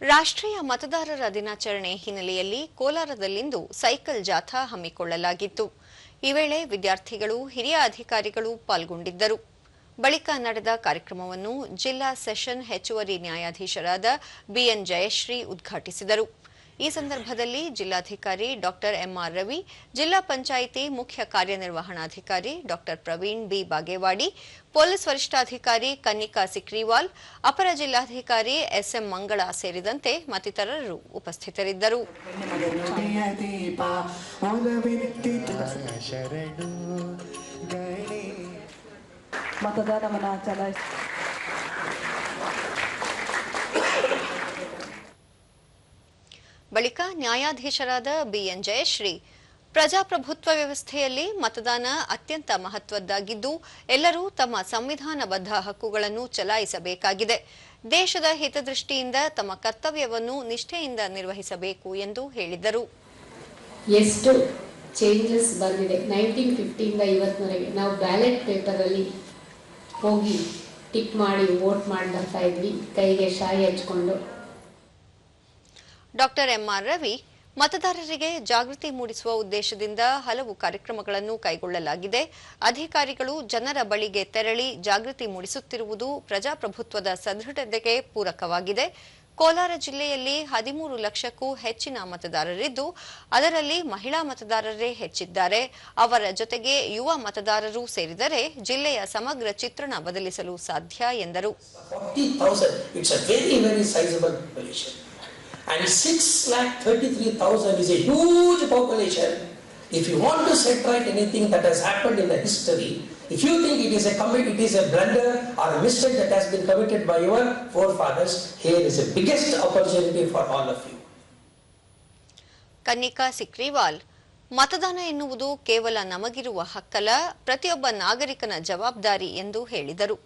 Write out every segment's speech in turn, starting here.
ರಾಷ್ಟ್ರೀಯ ಮತದಾರರ ದಿನಾಚರಣೆ ಹಿನ್ನೆಲೆಯಲ್ಲಿ ಕೋಲಾರದಲ್ಲಿಂದು ಸೈಕಲ್ ಜಾಥಾ ಹಮ್ಮಿಕೊಳ್ಳಲಾಗಿತ್ತು. ಈ ವೇಳೆ ವಿದ್ಯಾರ್ಥಿಗಳು, ಹಿರಿಯ ಅಧಿಕಾರಿಗಳು ಪಾಲ್ಗೊಂಡಿದ್ದರು. ಬಳಿಕ ನಡೆದ ಕಾರ್ಯಕ್ರಮವನ್ನು ಜಿಲ್ಲಾ ಸೆಷನ್ ಹೆಚ್ಚುವರಿ ನ್ಯಾಯಾಧೀಶರಾದ ಬಿಎನ್ ಜಯಶ್ರೀ ಉದ್ಘಾಟಿಸಿದರು. ಈ ಸಂದರ್ಭದಲ್ಲಿ ಜಿಲ್ಲಾಧಿಕಾರಿ ಡಾಕ್ಟರ್ ಎಂಆರ್ ರವಿ, ಜಿಲ್ಲಾ ಪಂಚಾಯಿತಿ ಮುಖ್ಯ ಕಾರ್ಯನಿರ್ವಹಣಾಧಿಕಾರಿ doctor Praveen B. Bagewadi, police ವರಿಷ್ಠಾಧಿಕಾರಿ ಕನ್ನಿಕಾ ಸಿಕ್ರಿವಾಲ್, ಅಪರ ಜಿಲ್ಲಾಧಿಕಾರಿ ಎಸ್ಎಂ ಮಂಗಳ ಸೇರಿದಂತೆ ಮತ್ತಿತರರು ಉಪಸ್ಥಿತರಿದ್ದರು. ಮತದಾನವನ್ನು ಚಲಾಯಿಸಿ ಬಳಿಕ ನ್ಯಾಯಾಧೀಶರಾದ ಬಿಎನ್ ಜಯಶ್ರೀ, ಪ್ರಜಾಪ್ರಭುತ್ವ ವ್ಯವಸ್ಥೆಯಲ್ಲಿ ಮತದಾನ ಅತ್ಯಂತ ಮಹತ್ವದ್ದಾಗಿದ್ದು, ಎಲ್ಲರೂ ತಮ್ಮ ಸಂವಿಧಾನಬದ್ಧ ಹಕ್ಕುಗಳನ್ನು ಚಲಾಯಿಸಬೇಕಾಗಿದೆ. ದೇಶದ ಹಿತದೃಷ್ಟಿಯಿಂದ ತಮ್ಮ ಕರ್ತವ್ಯವನ್ನು ನಿಷ್ಠೆಯಿಂದ ನಿರ್ವಹಿಸಬೇಕು ಎಂದು ಹೇಳಿದರು. ಎಷ್ಟು ಚೇಂಜಸ್ ಬಂದಿದೆ? ನೈನ್ಟೀನ್ ಫಿಫ್ಟಿಯಿಂದ ಇವತ್ತಿನವರೆಗೆ ನಾವು ಬ್ಯಾಲೆಟ್ ಪೇಪರಲ್ಲಿ ಹೋಗಿ ಟಿಕ್ ಮಾಡಿ ವೋಟ್ ಮಾಡಿ ಬರ್ತಾ ಇದ್ವಿ. ಕೈಗೆ ಶಾಯಿ ಹಚ್ಕೊಂಡು. ಡಾಕ್ಟರ್ ಎಂಆರ್ ರವಿ ಮತದಾರರಿಗೆ ಜಾಗೃತಿ ಮೂಡಿಸುವ ಉದ್ದೇಶದಿಂದ ಹಲವು ಕಾರ್ಯಕ್ರಮಗಳನ್ನು ಕೈಗೊಳ್ಳಲಾಗಿದೆ. ಅಧಿಕಾರಿಗಳು ಜನರ ಬಳಿಗೆ ತೆರಳಿ ಜಾಗೃತಿ ಮೂಡಿಸುತ್ತಿರುವುದು ಪ್ರಜಾಪ್ರಭುತ್ವದ ಸದೃಢತೆಗೆ ಪೂರಕವಾಗಿದೆ. ಕೋಲಾರ ಜಿಲ್ಲೆಯಲ್ಲಿ ಹದಿಮೂರು ಲಕ್ಷಕ್ಕೂ ಹೆಚ್ಚಿನ ಮತದಾರರಿದ್ದು, ಅದರಲ್ಲಿ ಮಹಿಳಾ ಮತದಾರರೇ ಹೆಚ್ಚಿದ್ದಾರೆ. ಅವರ ಜೊತೆಗೆ ಯುವ ಮತದಾರರು ಸೇರಿದರೆ ಜಿಲ್ಲೆಯ ಸಮಗ್ರ ಚಿತ್ರಣ ಬದಲಿಸಲು ಸಾಧ್ಯ ಎಂದರು. And 6 lakh 33,000 is a huge population. If you want to set right anything that has happened in the history, if you think it is a commit, it is a blunder or a mistake that has been committed by your forefathers, here is the biggest opportunity for all of you. Kannika ಸಿಕ್ರಿವಾಲ್ ಮತದಾನ ಎನ್ನುವುದು ಕೇವಲ ನಮಗಿರುವ ಹಕ್ಕಲ್ಲ ಪ್ರತಿಯೊಬ್ಬ ನಾಗರಿಕನ ಜವಾಬ್ದಾರಿ ಎಂದು ಹೇಳಿದರು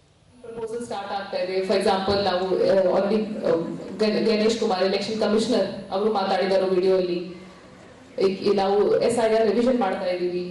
proposal start ಆಗ್ತಾ ಇದೆ. ಫಾರ್ ಎಕ್ಸಾಂಪಲ್ ನಾವು ಗಣೇಶ್ ಕುಮಾರ್ ಎಲೆಕ್ಷನ್ ಕಮಿಷನರ್ ಅವರು ಮಾತಾಡಿದರು ವಿಡಿಯೋ ಅಲ್ಲಿ. ನಾವು ಎಸ್ ಐ ಆರ್ ರಿವಿಷನ್ ಮಾಡ್ತಾ ಇದೀವಿ